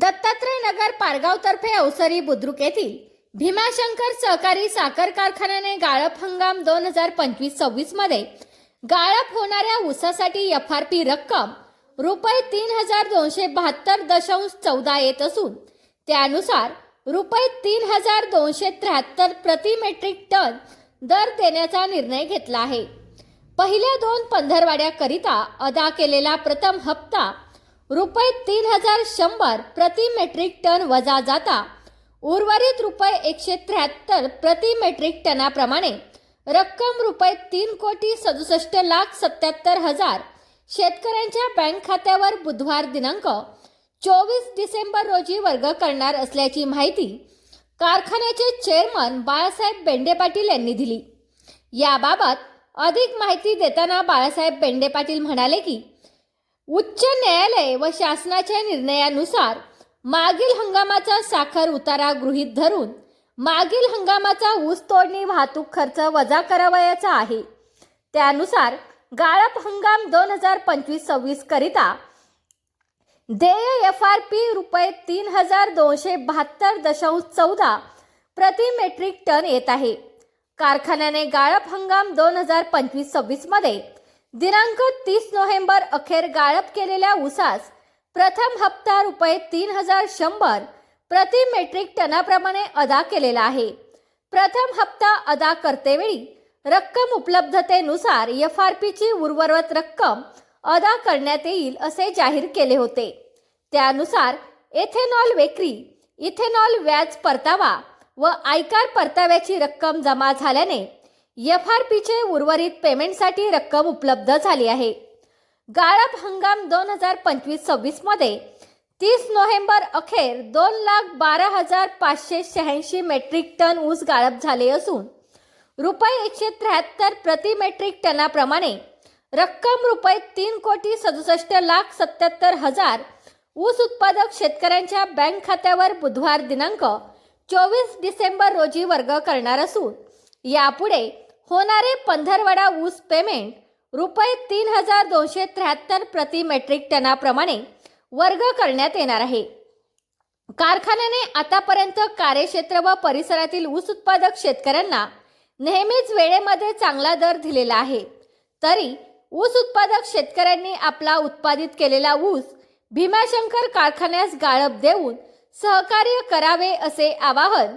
दत्तात्रय नगर पारगावतर्फे अवसरी बुद्रुक येथील भीमाशंकर सहकारी साखर कारखान्याने गाळप हंगाम दोन हजार पंचवीस सव्वीसमध्ये गाळप होणाऱ्या ऊसासाठी एफ आर पी रक्कम रुपये तीन हजार दोनशे बहात्तर दशांश चौदा येत असून त्यानुसार रुपये तीन हजार दोनशे त्र्याहत्तर प्रति मेट्रिक टन दर देण्याचा निर्णय घेतला आहे. पहिल्या दोन पंधरवाड्याकरिता अदा केलेला प्रथम हप्ता रुपये तीन हजार शंभर प्रति मेट्रिक टन वजा जाता. उर्वरित रुपये एकशे त्र्याहत्तर प्रति मेट्रिक टनाप्रमाणे. रक्कम रुपये तीन कोटी सदुसष्ट लाख सत्याहत्तर हजार. शेतकऱ्यांच्या बँक खात्यावर बुधवार दिनांक. चोवीस डिसेंबर रोजी वर्ग करणार असल्याची माहिती कारखान्याचे चेअरमन बाळासाहेब बेंडे पाटील यांनी दिली. याबाबत अधिक माहिती देताना बाळासाहेब बेंडे पाटील म्हणाले की उच्च न्यायालय व शासनाच्या निर्णयानुसार मागील हंगामाचा साखर उतारा गृहीत धरून मागील हंगामाचा ऊस तोडणी वाहतूक खर्च वजा करावयाचा आहे. त्यानुसार गाळप हंगाम दोन हजार पंचवीस सव्वीस करिता देय एफ आर पी रुपये तीन हजार दोनशे बहात्तर दशांश चौदा प्रति मेट्रिक टन येत आहे. कारखान्याने गाळप हंगाम दोन हजार पंचवीस सव्वीसमध्ये मध्ये दिनांक तीस नोव्हेंबर अखेर गाळप केलेल्या ऊसास प्रथम हप्ता रुपये तीन हजार शंभर प्रति मेट्रिक टनाप्रमाणे अदा केलेला आहे. प्रथम हप्ता अदा करतेवेळी रक्कम उपलब्धतेनुसार एफ आर पीची उर्वरत रक्कम अदा करण्यात येईल असे जाहीर केले होते. त्यानुसार एथेनॉल विक्री इथेनॉल व्याज परतावा व आयकार परताव्याची रक्कम जमा झाल्याने एफ आर पीचे उर्वरित पेमेंटसाठी रक्कम उपलब्ध झाली आहे. गाळप हंगाम दोन हजार पंचवीस सव्वीसमध्ये तीस नोव्हेंबर अखेर दोन लाख बारा हजार पाचशे शहाऐंशी मेट्रिक टन ऊस गाळप झाले असून रुपये एकशे त्र्याहत्तर प्रति मेट्रिक टनाप्रमाणे रक्कम रुपये तीन कोटी सदुसष्ट लाख सत्याहत्तर हजार ऊस उत्पादक शेतकऱ्यांच्या बँक खात्यावर बुधवार दिनांक चोवीस डिसेंबर रोजी वर्ग करणार असून यापुढे होणारे पंधरवडा ऊस पेमेंट रुपये तीन हजार दोनशे त्र्याहत्तर प्रति मेट्रिक टनाप्रमाणे वर्ग करण्यात येणार आहे. कारखान्याने आतापर्यंत कार्यक्षेत्र व परिसरातील ऊस उत्पादक शेतकऱ्यांना नेहमीच वेळेमध्ये चांगला दर दिलेला आहे. तरी ऊस उत्पादक शेतकऱ्यांनी आपला उत्पादित केलेला ऊस भीमाशंकर कारखान्यास गाळप देऊन सहकार्य करावे असे आवाहन